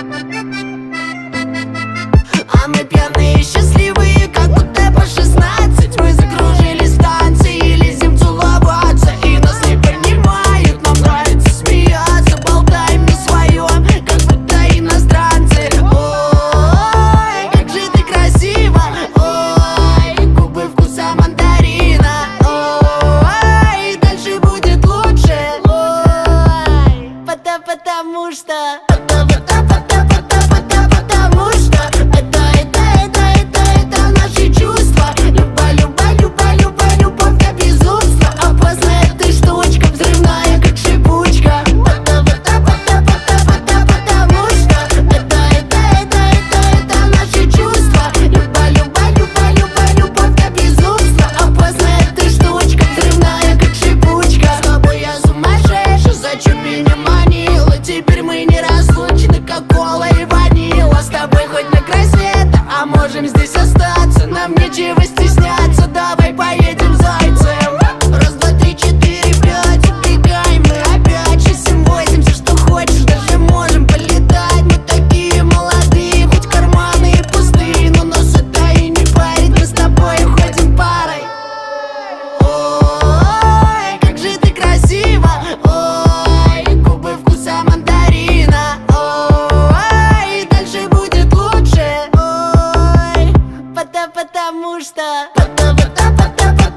А мы пьяные счастливые, как будто по 16 Мы закружили станции, лезем целоваться. И нас не понимают, нам нравится смеяться. Болтаем на своем, как будто иностранцы. Ой, как же ты красива Ой, губы вкуса мандарина. Ой, дальше будет лучше. Ой, потому, потому что... можем здесь остаться. Нам нечего стесняться. tapa, tapa,